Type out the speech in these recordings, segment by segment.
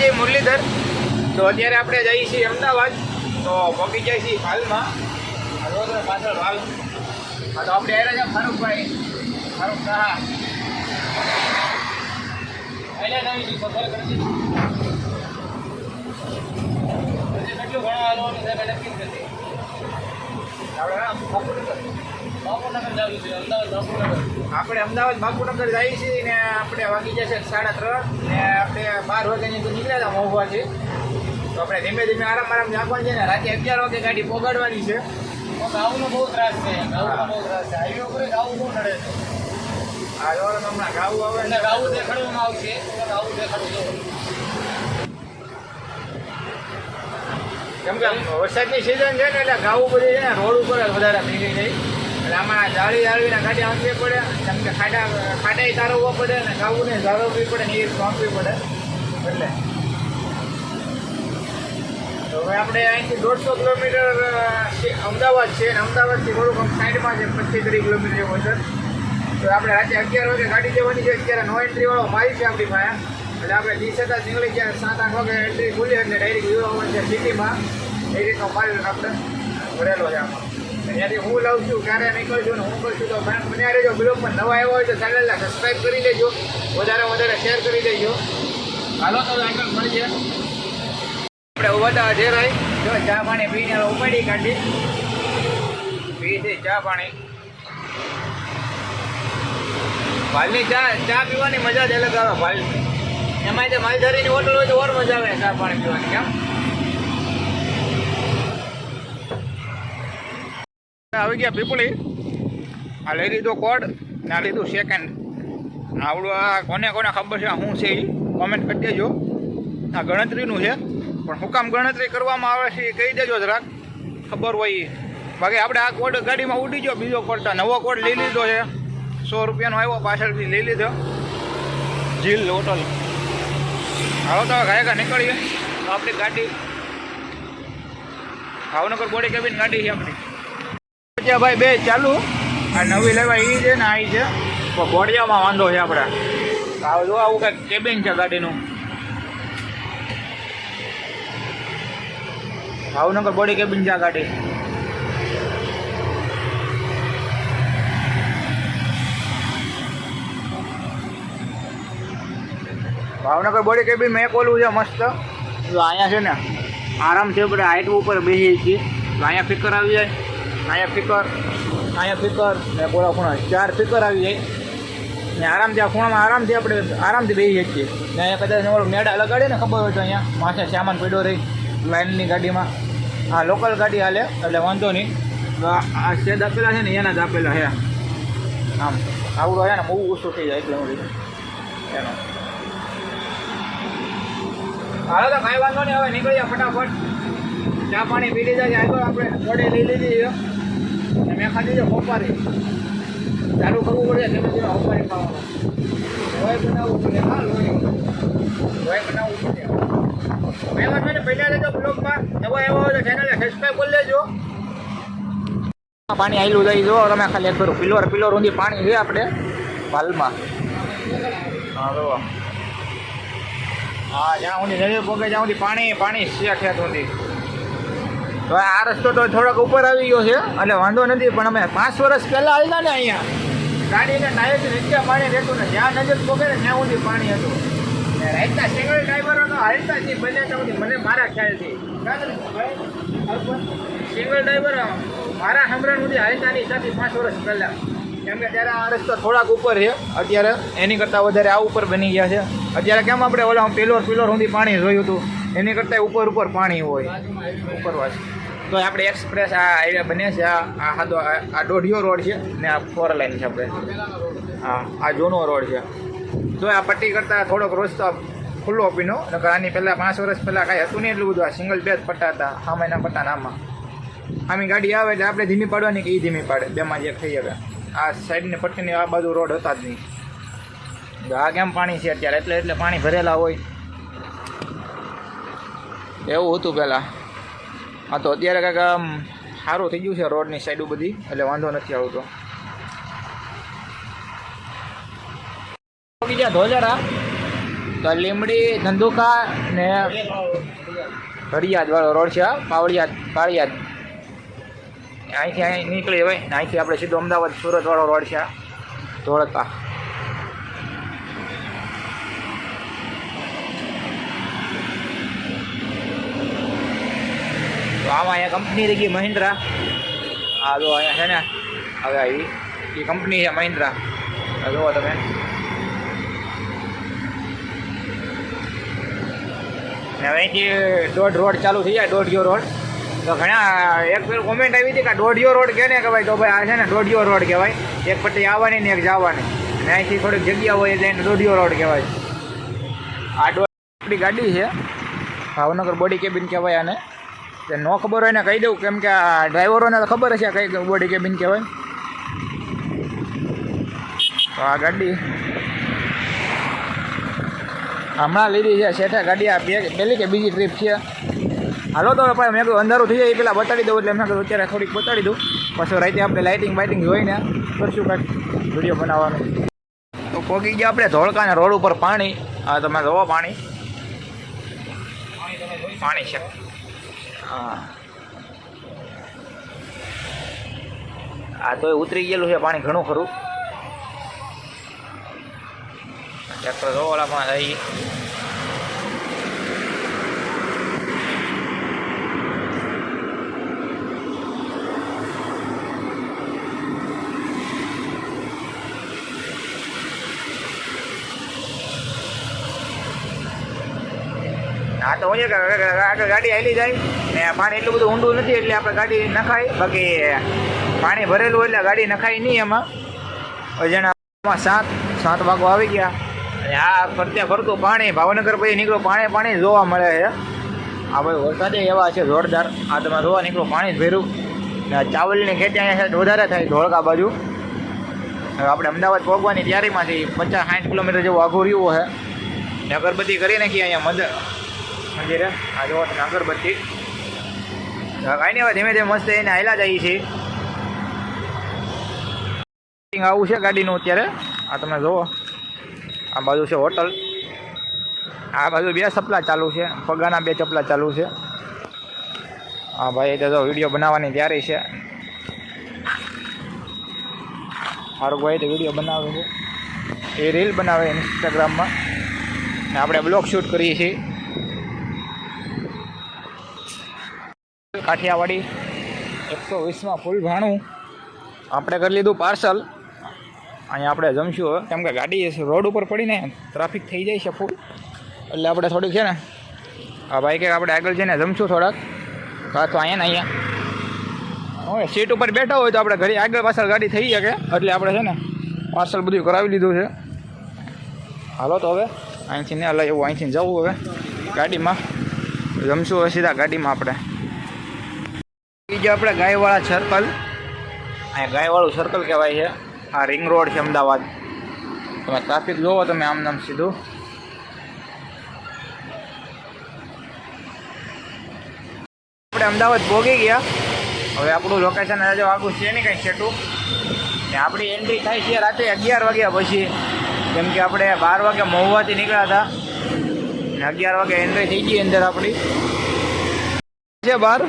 જય મુરલીધર. તો અત્યારે આપણે જઈએ છીએ અમદાવાદ. તો પહોંચી જાય છીએ હાલમાં. આ પાછળ હાલ. તો આપણે આવ્યા છે ફારૂકભાઈ. ફારૂક શાહ કેટલું ઘણું હાલવાનું કે નક્કી જ નથી? આપણે આપણે અમદાવાદ બાપુનગર જઈએ છીએ ને આપણે વાગી જશે સાડા ત્રણ ને આપણે બાર વાગ્યાની તો નીકળ્યા હતા મહુવાથી તો આપણે ધીમે ધીમે આરામ આરામ નાખવાનું છે ને રાતે અગિયાર વાગે ગાડી પોગાડવાની છે. ગાઉનો બહુ ત્રાસ છે ગાઉનો બહુ ત્રાસ છે. હાઈવે ઉપર ગાઉ બહુ નડે છે. આ હમણાં ગાવું આવે ને ગાવું દેખાડવામાં આવશે ગાવું દેખાડવું કેમ કે વરસાદની સિઝન છે ને એટલે ઘાવું બધી છે ને રોડ ઉપર વધારે ભીગી જાય એટલે આમાં જાળવી જાળવીને ગાડી આંકવી પડે. કેમ કે ખાડા ખાડાઈ તારવવો પડે ને જાળવવી પડે ને એ સોંપવી પડે. એટલે. તો હવે આપણે અહીંથી દોઢસો કિલોમીટર અમદાવાદ છે અને અમદાવાદથી થોડુંક આમ સાઈડમાં છે, પચીસ ત્રીસ કિલોમીટર જેવો છે તો આપણે રાતે અગિયાર વાગે ગાડી જવાની છે. અત્યારે નો એન્ટ્રીવાળો મારી છે આપણી પાસે. એટલે આપણે દી છતાં નીકળી ગયા. સાત, આઠ વાગે એન્ટ્રી ખુલી એટલે ડાયરેક્ટ છે સિટીમાં. એ રીતનો માલ આપણે ભરેલો છે આમાં. ત્યાંથી હું લઉં છું, ક્યારે નીકળશું ને હું કરશું તો ફ્રેન્ડ બન્યા રહેજો. નવા આવ્યો હોય તો ચેનલને સબસ્ક્રાઈબ કરી દેજો. વધારે વધારે શેર કરી દેજો. હાલો, તો આગળ મળીએ. આપણે ઊભા જે રહી જો, ચા પાણી પીને ઉપાડી કાઢી. પી છે ચા પાણી. ભાલની ચા ચા પીવાની મજા જ અલગ આવે ભાલ. એમાં જે માલધારીની હોટલ હોય તો ઓર મજા આવે ચા પાણી પીવાની, કેમ? આવી ગયા પીપળી આ લઈ લીધો કોડ ને આ લીધું સેકન્ડ આવડું આ કોને કોને ખબર છે શું છે એ કોમેન્ટ કરી દેજો. આ ગણતરીનું છે પણ હું કામ ગણતરી કરવામાં આવે છે એ કહી દેજો જરાક. ખબર હોય. બાકી આપણે આ કોડ ગાડીમાં ઉડી ગયો બીજો કોડ નવો કોડ લઈ લીધો છે. સો રૂપિયાનો આવ્યો પાછળથી લઈ લીધો. જીલ હોટલ. હાલો તો ગાયકા નીકળીએ. આપણી ગાડી. ભાવનગર બોડી કેબિન ગાડી છે આપણી. ત્યાં ભાઈ બે ચાલુ. આ નવી લેવા એ છે ને આ છે. તો ઘોડિયામાં વાંધો છે આપણે આવું જો આવું કંઈક કેબિન છે ગાડીનું. ભાવનગર બોડી કેબિન છે આ ગાડી. ભાવનગર બોડી કેબિન મેં ઓલું છે મસ્ત. જો અહીંયા છે ને આરામથી આપણે હાઈટ ઉપર બેસીએ છીએ. અહીંયા ફિકર આવી જાય. અહીંયા ફિકર. અહીંયા ફિકર. ને ગોળા ખૂણા. ચાર ફિકર આવી જાય. ને આરામથી આ ખૂણામાં આરામથી આપણે આરામથી બેસી શકીએ. ને અહીંયા કદાચ ઓલો મેડા લગાડે ને ખબર હોય તો અહીંયા માથે સામાન પડ્યો રહી લાઇનની ગાડીમાં. આ લોકલ ગાડી હાલે, એટલે વાંધો નહીં. તો આ શેડ આપેલા છે ને, એના જ આપેલા છે. આમ, આવડો છે ને, બહુ ઓછું થઈ જાય એટલે હું એનો. હાલો તો કાંઈ વાંધો નહીં, હવે નીકળી જાય ફટાફટ. ચા પાણી પી લીધા છે. આગળ આપણે જોડે લઈ લીધી છે. મેં ખાધી છે હોપારી. ચાલુ કરવું પડે ધીમે ધીમે હોપારી ખાવાનું. લોહી બનાવવું પડે. હા, લોહી. લોહી બનાવવું પડે. ને પહેલા લેજો બ્લોગમાં. નવા એવા હોય તો ચેનલને સબસ્ક્રાઈબ કરી લેજો. પાણી આવેલું જઈ જો. તમે ખાલી એક કરું પિલોર પિલોર ઊંધી પાણી છે આપણે. હાલમાં હા જો હા, જ્યાં સુધી નદી પોગે જ્યાં સુધી પાણી પાણી છે ખેત સુધી. તો આ રસ્તો તો થોડોક ઉપર આવી ગયો છે, એટલે વાંધો નથી, પણ અમે પાંચ વર્ષ પહેલાં આવેલા ને અહીંયા. ગાડીને ડાયરેક્ટ નીચે પાણી રહેતું ને જ્યાં નજર પોકે ને ત્યાં સુધી પાણી હતું. ને સિંગલ ડ્રાઈવરો તો હાલતા છે બને ત્યાં સુધી. મને મારા ખ્યાલથી. સિંગલ ડ્રાઈવર મારા હમણાં સુધી હાલતા નહીં, ત્યાંથી પાંચ વર્ષ પહેલાં. કેમ કે ત્યારે આ રસ્તો થોડાક ઉપર છે. અત્યારે એની કરતાં વધારે આ ઉપર બની ગયા છે. અત્યારે કેમ આપણે ઓલા પિલોર પિલોર સુધી પાણી જોયું હતું? એની કરતાં ઉપર ઉપર પાણી હોય ઉપરવાસ તો આપણે એક્સપ્રેસ આ હાઈવે બને છે, આ આ આ દોઢિયો રોડ છે ને આ ફોર લાઈન છે આપણે. હા, આ જૂનો રોડ છે. તો આ પટ્ટી કરતાં થોડોક રસ્તો ખુલ્લો પીનો, નકર આની પહેલાં પાંચ વર્ષ પહેલાં કાંઈ હતું નહીં એટલું બધું, આ સિંગલ બેઝ પટ્ટા હતા સામેના પટ્ટા નામાં આમી ગાડી આવે એટલે આપણે ધીમી પાડવાની કે એ ધીમી પાડે, બેમાં જે થઈ શકે આ સાઈડની પટ્ટીની આ બાજુ રોડ હતા જ નહીં. આ કેમ પાણી છે અત્યારે? એટલે એટલે પાણી ભરેલા હોય. એવું હતું પહેલાં. હા તો અત્યારે કાંઈક આમ સારું થઈ ગયું છે રોડની સાઈડો બધી એટલે વાંધો નથી આવતો. બીજા ધોજારા તો લીમડી ધંધુકા ને ઘડિયાદ વાળો રોડ છે પાવડિયાદ પાળિયાદ. અહીંથી અહીં નીકળી હવે અહીંથી આપણે સીધો અમદાવાદ સુરત વાળો રોડ છે ધોળકા. આમાં અહીંયા કંપની થઈ ગઈ મહિન્દ્રા. આ જો અહીંયા છે ને, હવે આવી એ કંપની છે મહિન્દ્રા. જુઓ તમે. અહીંથી દોઢ રોડ ચાલુ થઈ જાય, દોઢિયો રોડ. તો ઘણા એક પેલું કોમેન્ટ આવી હતી કે દોઢિયો રોડ કે ને કે ભાઈ તો ભાઈ આ છે ને દોઢિયો રોડ કહેવાય. એક પટ્ટી આવવાની ને એક જવાની. અને અહીંથી થોડીક જગ્યા હોય એટલે એને દોઢિયો રોડ કહેવાય. આ દોઢ આપણી ગાડી છે. ભાવનગર બોડી કેબિન કહેવાય આને. તે ન ખબર હોય ને કહી દઉં, કેમ કે આ ડ્રાઈવરોને તો ખબર હશે કઈ બોડી કેબિન કહેવાય તો આ ગાડી હમણાં લીધી છે, શેઠે ગાડી આ પહેલી કે બીજી ટ્રીપ છે. હાલો તો પણ મેં કહ્યું અંધારું થઈ જાય એ પહેલાં બતાડી દઉં એટલે મેં કહ્યું અત્યારે થોડીક બતાડી દઉં. પછી રાતે આપણે લાઇટિંગ બાઇટિંગ જોઈને કરશું કાંઈક વીડિયો બનાવવાનું. તો પહોંચી ગયા આપણે ધોળકાના રોડ ઉપર પાણી. આ તમે જોવો પાણી. પાણી છે. આ તો ઉતરી ગયેલું છે પાણી ઘણું ખરું. ટ્રેક્ટર જોવાળામાં ઓલામાં તો આગળ ગાડી હાલી જાય. ને પાણી એટલું બધું ઊંડું નથી એટલે આપણે ગાડી નખાય. બાકી પાણી ભરેલું એટલે ગાડી નખાય નહીં એમાં. અજાણા સાત સાત વાગો આવી ગયા. અને આ ફરતે ફરતું પાણી, ભાવનગર પછી નીકળ્યું પાણી પાણી જોવા મળે છે. આ ભાઈ વરસાદે એવા છે જોરદાર. આ તમે જોવા નીકળો, પાણી ભર્યું. ને ચાવલની ખેતી અહીંયા વધારે થાય ધોળકા બાજુ. હવે આપણે અમદાવાદ પહોંચવાની તૈયારીમાં પચાસ, સાઠ કિલોમીટર જેવું આઘું રહ્યું છે. અગરબત્તી કરી નાખી અહીંયા મંદિર. મંદિરે આ જોવો તમે અગરબત્તી કાંઈ નહીં, હવે ધીમે ધીમે મસ્ત એને હાલા જઈએ છીએ. આવું છે ગાડીનું અત્યારે. આ તમે જુઓ. આ બાજુ છે હોટલ. આ બાજુ બે ચપલા ચાલુ છે. પગાના બે ચપલા ચાલુ છે. હા, ભાઈ તો વીડિયો બનાવવાની તૈયારી છે. મારો ભાઈ તો વીડિયો બનાવે છે. એ રીલ બનાવે ઇન્સ્ટાગ્રામમાં ને આપણે બ્લોગ શૂટ કરીએ છીએ. કાઠિયાવાડી એકસો વીસમાં ફૂલ ભાણું. આપણે કરી લીધું પાર્સલ. અહીંયા આપણે જમશું હવે. કેમ કે ગાડી રોડ ઉપર પડીને ટ્રાફિક થઈ જાય છે ફૂલ. એટલે આપણે થોડીક છે ને, આ ભાઈ કે આપણે આગળ જઈને જમશું થોડાક. કાં તો અહીંયા ને અહીંયા. હવે સીટ ઉપર બેઠા હોય તો આપણે ઘરે આગળ પાછળ ગાડી થઈ શકે. એટલે આપણે છે ને પાર્સલ બધું કરાવી લીધું છે. હાલો તો હવે, અહીંથી ને અલા એવું અહીંથી જવું હવે. ગાડીમાં જમશું હવે સીધા ગાડીમાં આપણે. બીજું આપણે ગાયવાળા સર્કલ અહીંયા ગાયવાળું સર્કલ કહેવાય છે. આ રિંગ રોડ છે અમદાવાદ. તમે ટ્રાફિક જોવો તમે આમ નામ સીધું. આપણે અમદાવાદ ભોગી ગયા. હવે આપણું લોકેશન હજુ આગું છે નહીં કંઈ છેટું. ને આપણી એન્ટ્રી થાય છે રાતે અગિયાર વાગ્યા પછી. કેમ કે આપણે બાર વાગે મહુવાથી નીકળ્યા હતા. ને અગિયાર વાગે એન્ટ્રી થઈ ગઈ અંદર આપણી. છે બહાર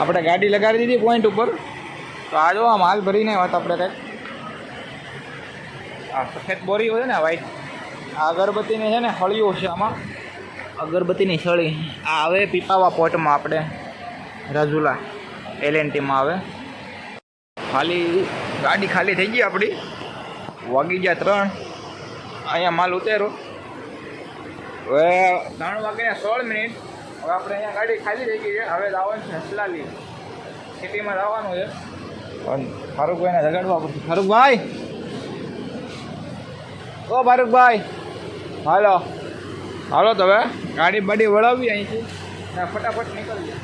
આપણે ગાડી લગાડી દીધી પોઈન્ટ ઉપર. તો આ જો આ માલ ભરીને વાત આપણે કંઈક. આ સફેદ બોરી હોય ને વ્હાઈટ આ અગરબત્તીની છે ને હળીઓ છે આમાં. અગરબત્તીની સળી આ આવે પીપાવા પોટમાં આપણે. રાજુલા એલએનટીમાં આવે. ખાલી ગાડી ખાલી થઈ ગઈ આપણી. વાગી ગયા ત્રણ. અહીંયા માલ ઉતેરો હવે ત્રણ વાગ્યા સોળ મિનિટ. હવે આપણે અહીંયા ગાડી ખાલી થઈ ગઈ છે. હવે જવાનું છે હસલાલી. સિટીમાં જવાનું છે. પણ ફારૂકભાઈને જગાડવા પડશે. ફારૂકભાઈ! ઓ ફારૂકભાઈ! હાલો. હાલો તમે. ગાડી બાડી વળાવી અહીંથી. ને ફટાફટ નીકળીએ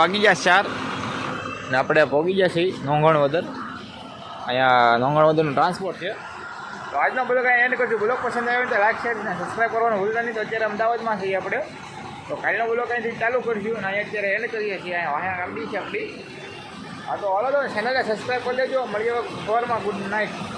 વાગી ગયા ચાર ને આપણે પહોંચી ગયા છીએ નોંગણવદર અહીંયા નોંગણવદરનું ટ્રાન્સપોર્ટ છે. તો આજનો બ્લોગ એન્ડ કરશું. બ્લોગ પસંદ હોય તો લાઈક શેર અને સબસ્ક્રાઈબ કરવાનું ભૂલતા નહીં. તો અત્યારે અમદાવાદમાં છીએ આપણે. તો કાલનો બ્લોગ અહીંથી ચાલુ કરશું અને અહીંયા અત્યારે એન્ડ કરીએ છીએ. અહીંયા ગાડી છે આપણી. હા, તો ઓલો તો ચેનલને સબસ્ક્રાઈબ કરી દેજો. મળીએ હવે ગુડ નાઇટ